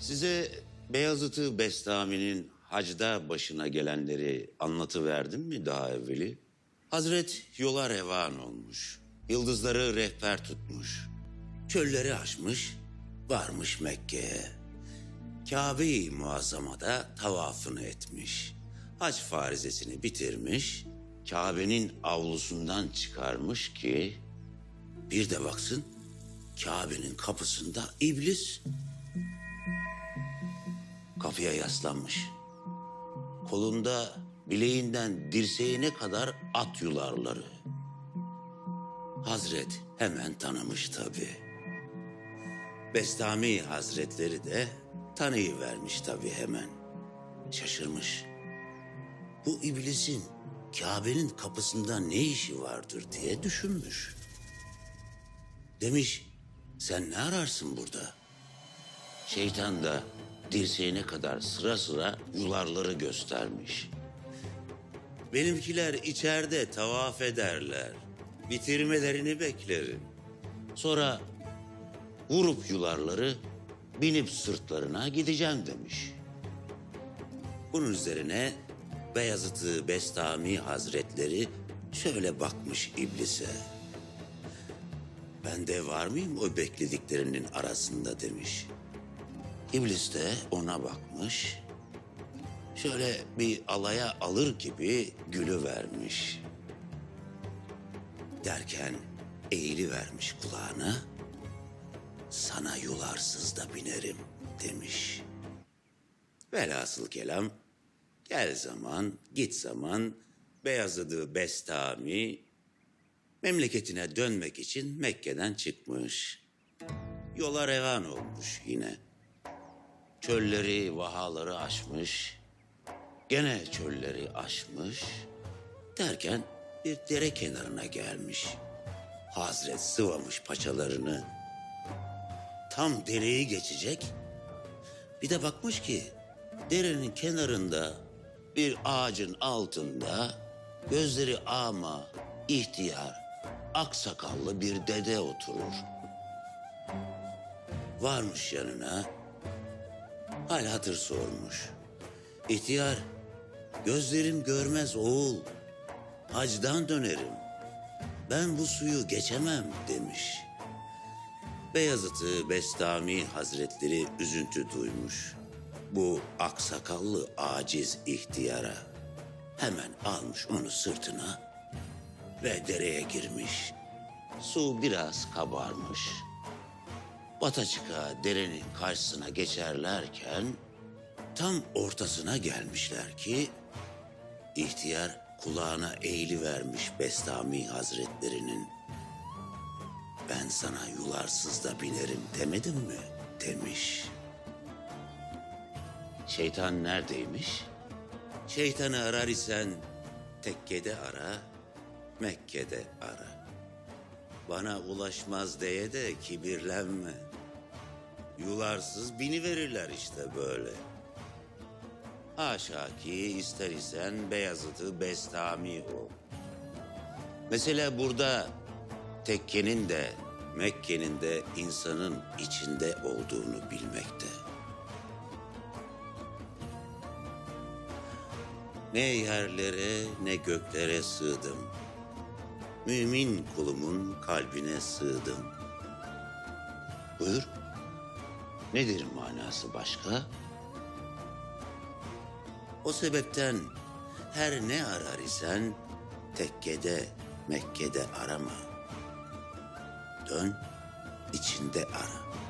Size Beyazıt-ı Bestami'nin hacda başına gelenleri anlatıverdim mi daha evveli? Hazret yola revan olmuş. Yıldızları rehber tutmuş. Çölleri aşmış, varmış Mekke'ye. Kabe-i Muazzama'da tavafını etmiş. Hac farizesini bitirmiş. Kabe'nin avlusundan çıkarmış ki bir de baksın Kabe'nin kapısında iblis kapıya yaslanmış. Kolunda bileğinden dirseğine kadar at yularları. Hazret hemen tanımış tabii. Bestami Hazretleri de tanıyıvermiş tabii hemen. Şaşırmış. Bu iblisin Kabe'nin kapısında ne işi vardır diye düşünmüş. Demiş, sen ne ararsın burada? Şeytan da dirseğine kadar sıra sıra yularları göstermiş. Benimkiler içeride tavaf ederler. Bitirmelerini beklerim. Sonra vurup yularları binip sırtlarına gideceğim demiş. Bunun üzerine Beyazıt-ı Bestami Hazretleri şöyle bakmış iblise. Ben de var mıyım o beklediklerinin arasında demiş. İblis de ona bakmış. Şöyle bir alaya alır gibi gülü vermiş. Derken eğili vermiş kulağına. Sana yularsız da binerim demiş. Velhasıl kelam gel zaman git zaman Beyazıt-ı Bestami memleketine dönmek için Mekke'den çıkmış. Yola revan olmuş yine. Çölleri, vahaları aşmış. Gene çölleri aşmış. Derken bir dere kenarına gelmiş. Hazret sıvamış paçalarını. Tam dereyi geçecek. Bir de bakmış ki derenin kenarında bir ağacın altında gözleri ama ihtiyar, aksakallı bir dede oturur. Varmış yanına, hal hatır sormuş. İhtiyar, gözlerim görmez oğul, hacdan dönerim. Ben bu suyu geçemem demiş. Beyazıt-ı Bestami Hazretleri üzüntü duymuş. Bu aksakallı aciz ihtiyara hemen almış onu sırtına ve dereye girmiş. Su biraz kabarmış. Bataçıka derenin karşısına geçerlerken tam ortasına gelmişler ki ihtiyar kulağına eğili vermiş Bestami Hazretlerinin. Ben sana yularsız da binerim demedim mi? demiş. Şeytan neredeymiş? Şeytanı arar isen tekkede ara, Mekke'de ara. Bana ulaşmaz diye de kibirlenme. Yularsız bini verirler işte böyle. Haşa ki ister isen Beyazıt'ı Bestami ol. Mesela burada tekkenin de Mekke'nin de insanın içinde olduğunu bilmekte. Ne yerlere ne göklere sığdım. Mümin kulumun kalbine sığdım. Buyur. Nedir manası başka? O sebepten her ne arar isen tekkede, Mekke'de arama. Dön, içinde ara.